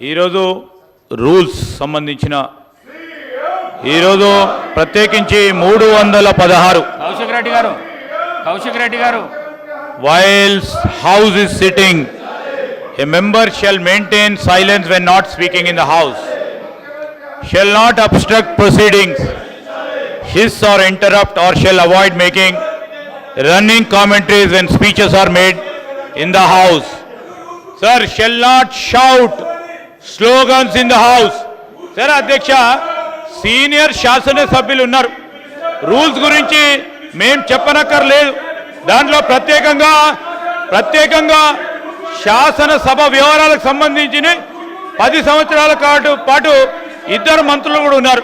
ఈరోజు రూల్స్ సంబంధించిన ఈరోజు ప్రత్యేకించి మూడు వందల పదహారు కౌశిక్ రెడ్డి గారు కౌశిక్ రెడ్డి గారు. While house is sitting a member shall maintain silence when not speaking in the house shall not obstruct proceedings hiss or interrupt or shall avoid making running commentaries when speeches are made in the house sir shall not shout slogans in the house. సరే అధ్యక్ష senior శాసనసభ్యులు ఉన్నారు. Rules గురించి మేం చెప్పనక్కర్లేదు. దాంట్లో ప్రత్యేకంగా ప్రత్యేకంగా శాసనసభ వ్యవహారాలకు సంబంధించిన పది సంవత్సరాల పాటు పాటు ఇద్దరు మంత్రులు కూడా ఉన్నారు.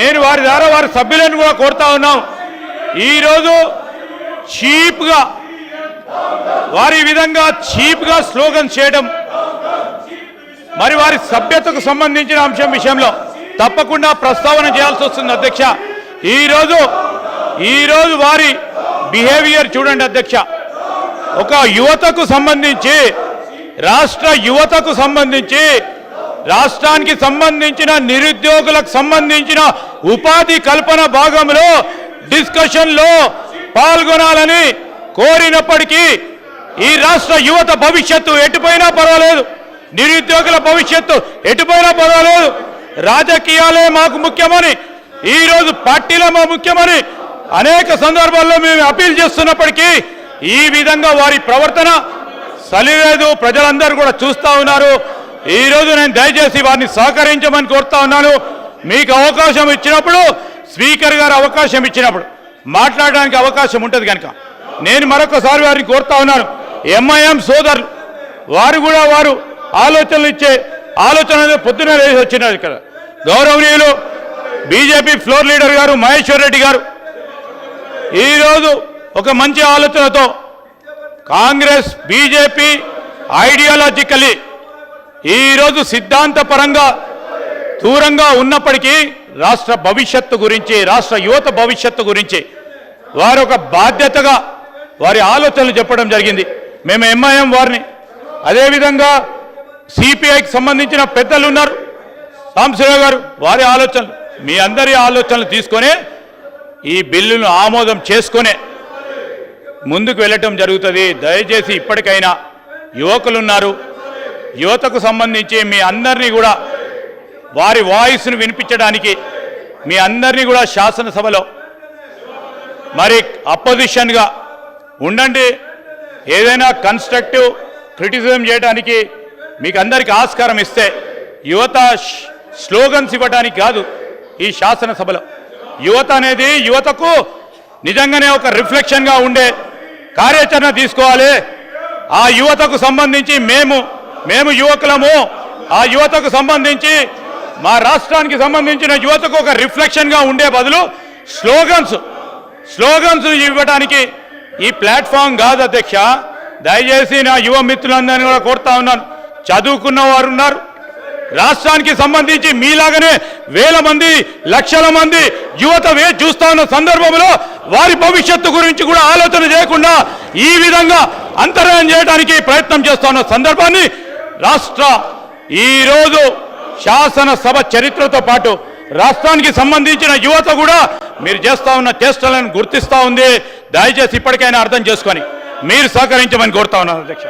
నేను వారి ద్వారా వారి సభ్యులను కూడా కోరుతా ఉన్నాం. ఈరోజు చీప్గా వారి విధంగా చీప్గా స్లోగన్ చేయడం మరి వారి సభ్యతకు సంబంధించిన అంశం విషయంలో తప్పకుండా ప్రస్తావన చేయాల్సి వస్తుంది అధ్యక్ష. ఈరోజు ఈరోజు వారి బిహేవియర్ చూడండి అధ్యక్ష. ఒక యువతకు సంబంధించి రాష్ట్ర యువతకు సంబంధించి రాష్ట్రానికి సంబంధించిన నిరుద్యోగులకు సంబంధించిన ఉపాధి కల్పన భాగంలో డిస్కషన్లో పాల్గొనాలని కోరినప్పటికీ ఈ రాష్ట్ర యువత భవిష్యత్తు ఎటుపోయినా పర్వాలేదు. నిరుద్యోగుల భవిష్యత్తు ఎటుపోయినా పర్వాలేదు రాజకీయాలే మాకు ముఖ్యమని ఈరోజు పార్టీలే మా ముఖ్యమని అనేక సందర్భాల్లో మేము అప్పీల్ చేస్తున్నప్పటికీ ఈ విధంగా వారి ప్రవర్తన సలిలేదు. ప్రజలందరూ కూడా చూస్తా ఉన్నారు. ఈ రోజు నేను దయచేసి వారిని సహకరించమని కోరుతా ఉన్నాను. మీకు అవకాశం ఇచ్చినప్పుడు స్పీకర్ గారు అవకాశం ఇచ్చినప్పుడు మాట్లాడడానికి అవకాశం ఉంటుంది కనుక. నేను మరొకసారి వారిని కోరుతా ఉన్నాను. ఎంఐఎం సోదరులు వారు కూడా వారు ఆలోచనలు ఇచ్చే ఆలోచన పొద్దున్న పొద్దున లేచి వచ్చినారు ఇక్కడ గౌరవనీయులు బీజేపీ ఫ్లోర్ లీడర్ గారు మహేశ్వర్ రెడ్డి గారు ఈరోజు ఒక మంచి ఆలోచనతో కాంగ్రెస్ బీజేపీ ఐడియాలజికలీ ఈరోజు సిద్ధాంతపరంగా దూరంగా ఉన్నప్పటికీ రాష్ట్ర భవిష్యత్తు గురించి రాష్ట్ర యువత భవిష్యత్తు గురించి వారు ఒక బాధ్యతగా వారి ఆలోచనలు చెప్పడం జరిగింది. మేము ఎంఐఎం వారిని. అదేవిధంగా సిపిఐకి సంబంధించిన పెద్దలు ఉన్నారు. సాంబశివరావు గారు వారి ఆలోచనలు మీ అందరి ఆలోచనలు తీసుకొని ఈ బిల్లును ఆమోదం చేసుకునే ముందుకు వెళ్ళటం జరుగుతుంది. దయచేసి ఇప్పటికైనా యువకులు ఉన్నారు యువతకు సంబంధించి మీ అందరినీ కూడా వారి వాయిస్ను వినిపించడానికి మీ అందరినీ కూడా శాసనసభలో మరి అపోజిషన్గా ఉండండి. ఏదైనా కన్స్ట్రక్టివ్ క్రిటిసిజం చేయడానికి మీకు అందరికీ ఆస్కారం ఇస్తే యువత స్లోగన్స్ ఇవ్వడానికి కాదు ఈ శాసనసభలో. యువత అనేది యువతకు నిజంగానే ఒక రిఫ్లెక్షన్గా ఉండే కార్యాచరణ తీసుకోవాలి. ఆ యువతకు సంబంధించి మేము మేము యువకులము ఆ యువతకు సంబంధించి మా రాష్ట్రానికి సంబంధించిన యువతకు ఒక రిఫ్లెక్షన్గా ఉండే బదులు స్లోగన్స్ స్లోగన్స్ ఇవ్వడానికి ఈ ప్లాట్ఫామ్ కాదు అధ్యక్ష. దయచేసి నా యువ మిత్రులందరినీ కూడా కోరుతా ఉన్నాను. చదువుకున్న వారు ఉన్నారు. రాష్ట్రానికి సంబంధించి మీలాగనే వేల మంది లక్షల మంది యువత వే చూస్తా ఉన్న సందర్భంలో వారి భవిష్యత్తు గురించి కూడా ఆలోచన చేయకుండా ఈ విధంగా అంతరాయం చేయడానికి ప్రయత్నం చేస్తా ఉన్న సందర్భాన్ని రాష్ట్ర ఈరోజు శాసనసభ చరిత్రతో పాటు రాష్ట్రానికి సంబంధించిన యువత కూడా మీరు చేస్తా ఉన్న చేష్టలను గుర్తిస్తూ ఉంది. దయచేసి ఇప్పటికైనా అర్థం చేసుకొని మీరు సహకరించమని కోరుతా ఉన్నాను అధ్యక్ష.